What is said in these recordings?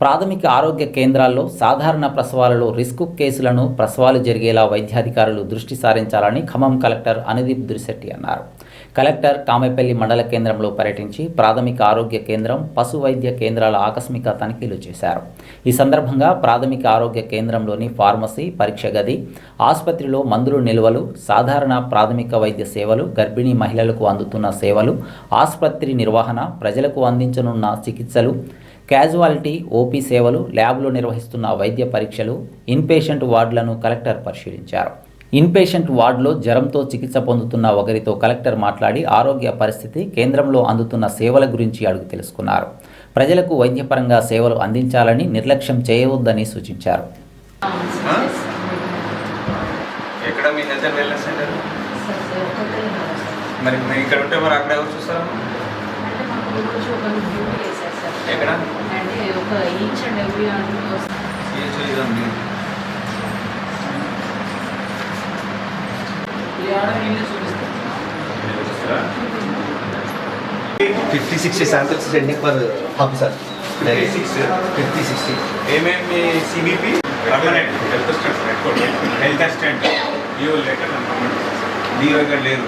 ప్రాథమిక ఆరోగ్య కేంద్రాల్లో సాధారణ ప్రసవాలలో రిస్క్ కేసులను ప్రసవాలు జరిగేలా వైద్యాధికారులు దృష్టి సారించాలని ఖమ్మం కలెక్టర్ అనుదీప్ దురిశెట్టి అన్నారు. కలెక్టర్ కామెపల్లి మండల కేంద్రంలో పర్యటించి ప్రాథమిక ఆరోగ్య కేంద్రం పశు వైద్య కేంద్రాల ఆకస్మిక తనిఖీలు చేశారు. ఈ సందర్భంగా ప్రాథమిక ఆరోగ్య కేంద్రంలోని ఫార్మసీ పరీక్ష గది ఆసుపత్రిలో మందులు నిల్వలు సాధారణ ప్రాథమిక వైద్య సేవలు గర్భిణీ మహిళలకు అందుతున్న సేవలు ఆసుపత్రి నిర్వహణ ప్రజలకు అందించనున్న చికిత్సలు క్యాజువాలిటీ ఓపీ సేవలు ల్యాబ్లో నిర్వహిస్తున్న వైద్య పరీక్షలు ఇన్పేషెంట్ వార్డులను కలెక్టర్ పరిశీలించారు. ఇన్పేషెంట్ వార్డులో జ్వరంతో చికిత్స పొందుతున్న ఒకరితో కలెక్టర్ మాట్లాడి ఆరోగ్య పరిస్థితి కేంద్రంలో అందుతున్న సేవల గురించి అడుగు తెలుసుకున్నారు. ప్రజలకు వైద్యపరంగా సేవలు అందించాలని నిర్లక్ష్యం చేయవద్దని సూచించారు. మీరు ఇక్కడ ఉంటే మరి అక్కడ ఎవరు చూస్తారు? ఎక్కడ? అంటే ఒక ఈచ్ అండ్ ఎవ్రీ CHO ఇదండి. మీరు చూస్తారా? Fifty sixty samples sending per hub sir 56? Fifty sixty ఏమేమి CBP? Permanent health assistant health assistant DO letter DO ఇక్కడ లేరు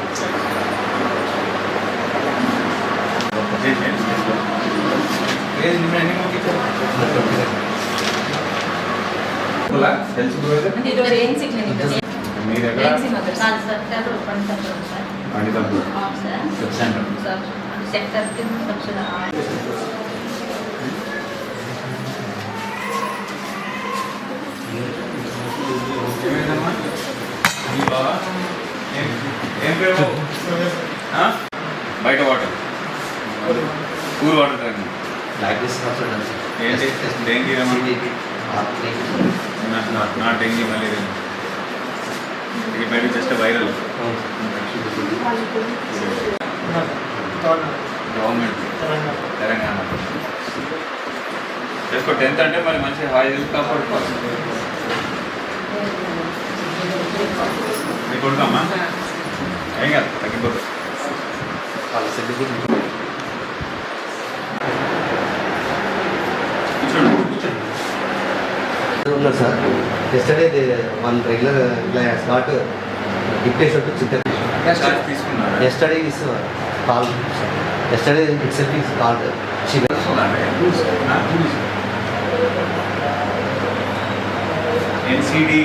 హెల్త్ సూపర్వైజర్ అంటే ఈరోజు ఏఎన్సీ క్లినిక్ మీ దగ్గర ఏఎన్సీ మదర్ సార్ సెక్టర్ పండుగ సార్ పండితప్పుడు సార్ సెంటర్ సార్ సెక్టర్ కింద సెక్షన్ ఏమైందమ్మా మీ బావ ఏం ఏం పేరు బాబు? ఆ? బయట వాటర్ కూల్ వాటర్ తాగండి ఏంటి డెంగీ రమ్మని నా నా డెంగీ మలేరియా. ఇది బయట జస్ట్ వైరల్ గవర్నమెంట్ తెలంగాణ చేసుకో టెన్త్ అంటే మరి మంచి హాయి హెల్త్ కాపాడుకోవాలి మీ కొడుకమ్మా ఏం కాదు తగ్గిపోతుంది. వాళ్ళ సెండింగ్ కూర్చోండి. కూర్చోండి ఉన్నారు సార్ ఎస్టర్డే వన్ రెగ్యులర్ ఇలా start deputation to Chittoor charge తీసుకున్నారా yesterday is call yesterday it's is called she NCD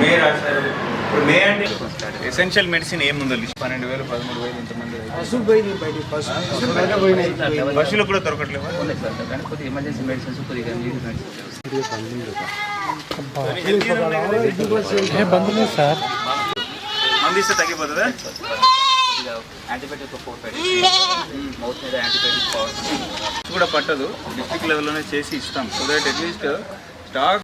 మే రాశారు ఇప్పుడు మే అంటే ఎసెన్షియల్ మెడిసిన్ ఏముందో? లిస్ట్ పన్నెండు వేలు పదమూడు వేలు ఇంతమంది బస్సులు కూడా దొరకట్లేవా? ఎమర్జెన్సీ మెడిసిన్స్ కొద్దిగా అందిస్తే తగ్గిపోతుందా? యాంటీబయాటిక్ ఫోర్ ఫైవ్ మౌత్ మీద యాంటీబయాటిక్ పవర్ కూడా పట్టదు. డిస్ట్రిక్ట్ లెవెల్లోనే చేసి ఇస్తాం. So that at least stock